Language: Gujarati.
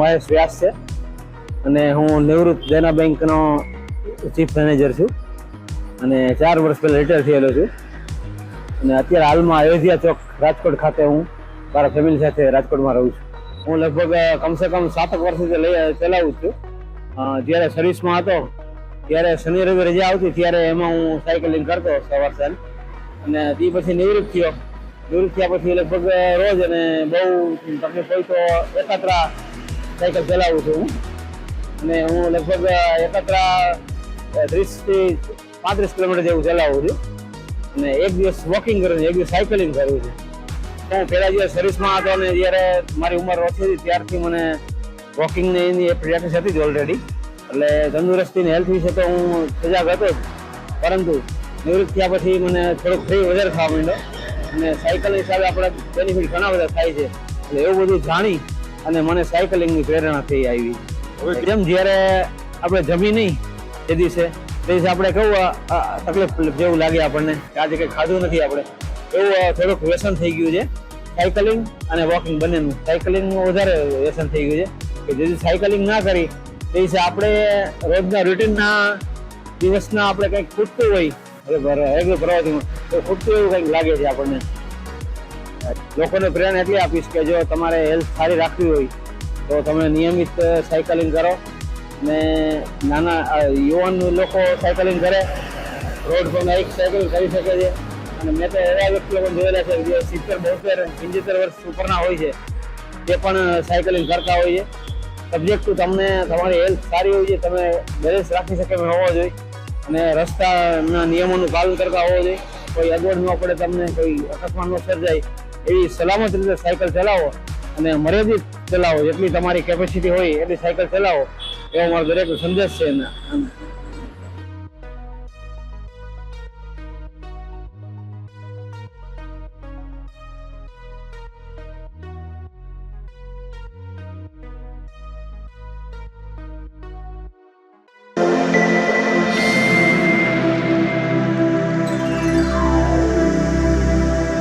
મહેશ વ્યાસ છે. અને હું નિવૃત્ત દેના બેંકનો ચીફ મેનેજર છું. અને ચાર વર્ષ પહેલાં રિટાયર થયેલો છું. અને અત્યારે હાલમાં અયોધ્યા ચોક રાજકોટ ખાતે હું મારા ફેમિલી સાથે રાજકોટમાં રહું છું. હું લગભગ કમસે કમ સાતક વર્ષથી લઈ ચલાવું છું. જ્યારે સર્વિસમાં હતો, ત્યારે શનિ રવિ રજા આવતી, ત્યારે એમાં હું સાયકલિંગ કરતો સવાર સાંજ. અને તે પછી નિવૃત્ત થયો. નિવૃત્ત થયા પછી લગભગ રોજ અને બહુ તકલીફ હોય તો એકાત્રા સાયકલ ચલાવું છું હું અને હું લગભગ એકાત્રા ત્રીસથી પાંત્રીસ કિલોમીટર જેવું ચલાવું છું. અને એક દિવસ વોકિંગ કરું છું, એક દિવસ સાયકલિંગ કરું છું. હું પહેલા જ્યારે સર્વિસમાં હતો અને જ્યારે મારી ઉંમર ઓછી હતી, ત્યારથી મને વોકિંગની એની પ્રેક્ટિસ હતી જ ઓલરેડી એટલે તંદુરસ્તીની હેલ્થ વિશે તો હું સજાગ હતો જ. પરંતુ નિવૃત્ત થયા પછી મને થોડુંક ફ્રી વધારે થવા માંડ્યો. અને સાયકલ હિસાબે આપણે બેનિફિટ ઘણા બધા થાય છે. એટલે એવું બધું જાણી અને મને સાયકલિંગની પ્રેરણા થઈ આવી. હવે જેમ જ્યારે આપણે જમી નહીં એ દિવસે તે દિવસે આપણે કેવું તકલીફ જેવું લાગે આપણને કે આજે કંઈ ખાધું નથી આપણે. એવું થોડુંક વ્યસન થઈ ગયું છે. સાયકલિંગ અને વોકિંગ બંનેનું. સાયકલિંગનું વધારે વ્યસન થઈ ગયું છે. કે જેથી સાયકલિંગ ના કરી તે દિવસે આપણે રોજના રૂટીનના દિવસના આપણે કંઈક ખૂટતું હોય રેગ્યુલર પ્રવાસીમાં તો ખૂટતું એવું કંઈક લાગે છે આપણને. લોકોને પ્રેરણા એટલી આપીશ કે જો તમારે હેલ્થ સારી રાખવી હોય, તો તમે નિયમિત સાયકલિંગ કરો ને નાના યુવાન લોકો સાયકલિંગ કરે. રોડ પર એક સાયકલિંગ કરી શકે છે. અને મેં તો એવા વ્યક્તિઓ પણ જોયેલા છે જે સિત્તેર, બોતેર, પંચોતેર વર્ષ ઉપરના હોય છે તે પણ સાયકલિંગ કરતા હોય છે. સબ્જેક્ટ ટુ તમને, તમારી હેલ્થ સારી હોય છે, તમે બેલેન્સ રાખી શકે એમ હોવો જોઈએ. અને રસ્તાના નિયમોનું પાલન કરતા હોવો જોઈએ. કોઈ અગવડ ન પડે તમને, કોઈ અકસ્માત ન સર્જાય. એવી સલામત રીતે સાયકલ ચલાવો અને મર્યાદિત ચલાવો જેટલી તમારી કેપેસિટી હોય એટલી સાયકલ ચલાવો એવો મારો દરેક સંદેશ છે એના.